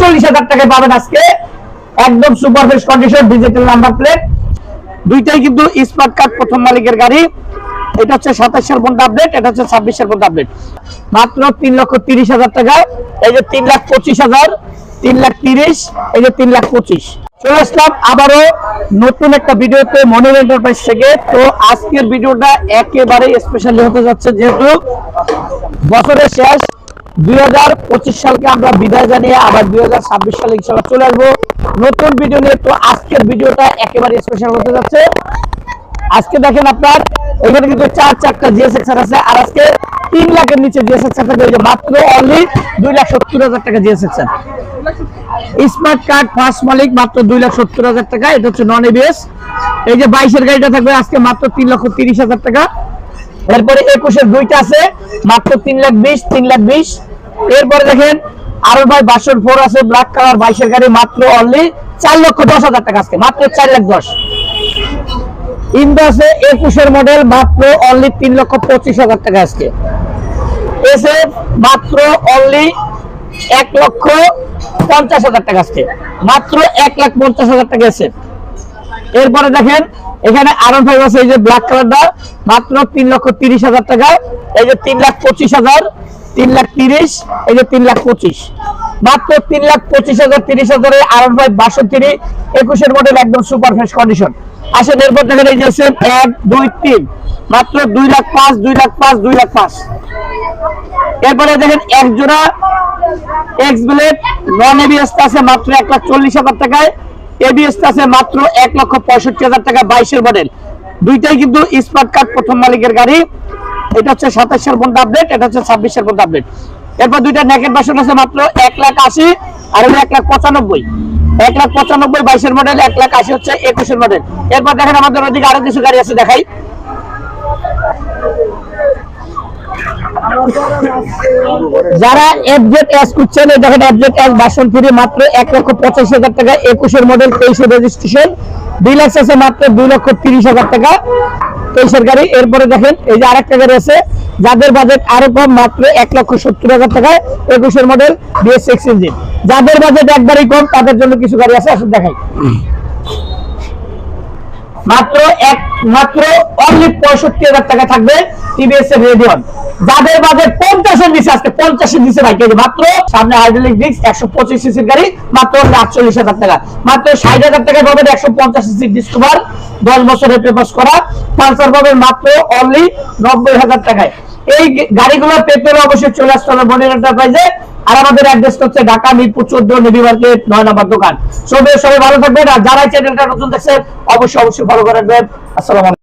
উনচল্লিশ হাজার টাকায় পাবেন আজকে। একদম super fresh condition digital number plate দুইটাই কিন্তু স্মার্ট কার্ড প্রথম মালিকের গাড়ি। এটা হচ্ছে সাতাশ সাল পর্যন্ত আপডেট এটা হচ্ছে ছাব্বিশ সাল পর্যন্ত আপডেট মাত্র তিন লক্ষ তিরিশ হাজার টাকা এই যে তিন লাখ পঁচিশ হাজার, তিন লাখ তিরিশ, এই যে তিন লাখ পঁচিশ। চলে আসলাম আবারও নতুন একটা ভিডিওতে মনির এন্টারপ্রাইজ থেকে। তো আজকের ভিডিওটা একেবারে স্পেশালি হতে যাচ্ছে যেহেতু বছরের শেষ। দুই সালকে আমরা বিদায় জানিয়ে আবার দুই হাজার ছাব্বিশ সালে ইনশাল্লাহ চলে আসব। নতুন ভিডিও নিয়ে তো আজকের ভিডিওটা একেবারে স্পেশাল হতে যাচ্ছে। আজকে দেখেন আপনার, এখানে কিন্তু চার চারটা জিএসএক্স আছে, আর আজকে তিন লাখের নিচে জিএসএক্স থাকবে, এই যে মাত্র অনলি দুই লাখ সত্তর হাজার টাকা জিএসএক্স স্মার্ট কার্ড ফার্স্ট মালিক মাত্র দুই লাখ সত্তর হাজার টাকা, এটা হচ্ছে নন এবিএস এই যে বাইশের গাড়িটা থাকবে, আজকে মাত্র তিন লক্ষ তিরিশ হাজার টাকা। এরপরে একুশের দুইটা আছে, মাত্র তিন লাখ বিশ, তিন লাখ বিশ। এরপরে দেখেন, আরও ভাই বাসন ফোর আছে ব্ল্যাক কালার বাইশের গাড়ি মাত্র অনলি চার লক্ষ দশ হাজার টাকা আজকে, মাত্র চার লাখ দশ। ইন্দো আছে একুশের মডেল মাত্র অনলি তিন লক্ষ পঁচিশ হাজার টাকা আজকে। এসে মাত্র অনলি এক লক্ষ পঞ্চাশ হাজার টাকা আজকে, মাত্র এক লাখ পঞ্চাশ হাজার টাকা এসে এরপরে দেখেন, এখানে আরন ফাইভ আছে, এই যে ব্ল্যাক কালারটা মাত্র তিন লক্ষ তিরিশ হাজার টাকা, এই যে তিন লাখ পঁচিশ হাজার তিন লাখ তিরিশ, এই যে তিন লাখ পঁচিশ। মাত্র তিন লাখ পঁচিশ হাজার, তিরিশ হাজারে আরন ফাইভ বাষট্টি, একুশের মডেল একদম সুপার ফ্রেশ কন্ডিশন আসেন, এরপর দেখেন এই যে এক, দুই, তিন। মাত্র দুই লাখ পাঁচ, দুই লাখ পাঁচ, দুই লাখ পাঁচ। এরপরে দেখেন এক জোড়া এক্স ব্লেড নন এবিএস আছে মাত্র এক লাখ চল্লিশ হাজার টাকায়। এবিএস আছে মাত্র এক লক্ষ পঁয়ষট্টি হাজার টাকা, বাইশের মডেল দুইটাই কিন্তু স্মার্ট কার্ড প্রথম মালিকের গাড়ি। এটা হচ্ছে সাতাশ সাল পর্যন্ত আপডেট এটা হচ্ছে ছাব্বিশের পর্যন্ত আপডেট এরপর দুইটা নেকেট বাসন আছে মাত্র এক লাখ আশি আর হলো এক লাখ পঁচানব্বই। এক লাখ পঁচানব্বই বাইশের মডেল এক লাখ আশি হচ্ছে একুশের মডেল এরপর দেখেন আমাদের ওদিকে আরও কিছু গাড়ি আছে দেখাই। যারা এফজেড এস খুঁজছেন, এই দেখেন এফজেড এস বাসন ফিরে মাত্র এক লক্ষ পঁচাশি হাজার টাকা, একুশের মডেল তেইশের রেজিস্ট্রেশন ডিলাক্স আছে মাত্র দুই লক্ষ তিরিশ হাজার টাকা, তেইশের গাড়ি। এরপরে দেখেন, এই যে আরেকটা গাড়ি আছে, যাদের বাজেট আরও কম, মাত্র এক লক্ষ সত্তর হাজার টাকায় একুশের মডেল বিএস সিক্স ইঞ্জিন যাদের বাজেট একবারই কম, তাদের জন্য কিছু গাড়ি আছে, আসুন দেখাই। মাত্র এক, মাত্র অনলি পঁয়ষট্টি হাজার টাকা থাকবে টিভিএস এর রেডিয়ন যাদের বাজেট পঞ্চাশের নিচে, আজকে পঞ্চাশের নিচে কেজি মাত্র সামনে হাইড্রোলিক ডিস্ক একশো পঁচিশ সিসির গাড়ি, মাত্র আটচল্লিশ হাজার টাকা। মাত্র ষাট হাজার টাকা পাবেন একশো পঞ্চাশ সিসি ডিসকভার দশ বছরের পেপার করা, পালসার পাবেন মাত্র অনলি নব্বই হাজার টাকায়। এই গাড়িগুলো পেতে অবশ্যই চলে আসতে হবে মনির এন্টারপ্রাইজে আর আমাদের অ্যাড্রেস হচ্ছে ঢাকা মিরপুর চোদ্দ নেভি মার্কেট নয় নম্বর দোকান। সবাই সবাই ভালো থাকবেন, আর যারা চ্যানেলটা নতুন দেখছেন, অবশ্যই অবশ্যই ফলো করে রাখবেন। আসসালাম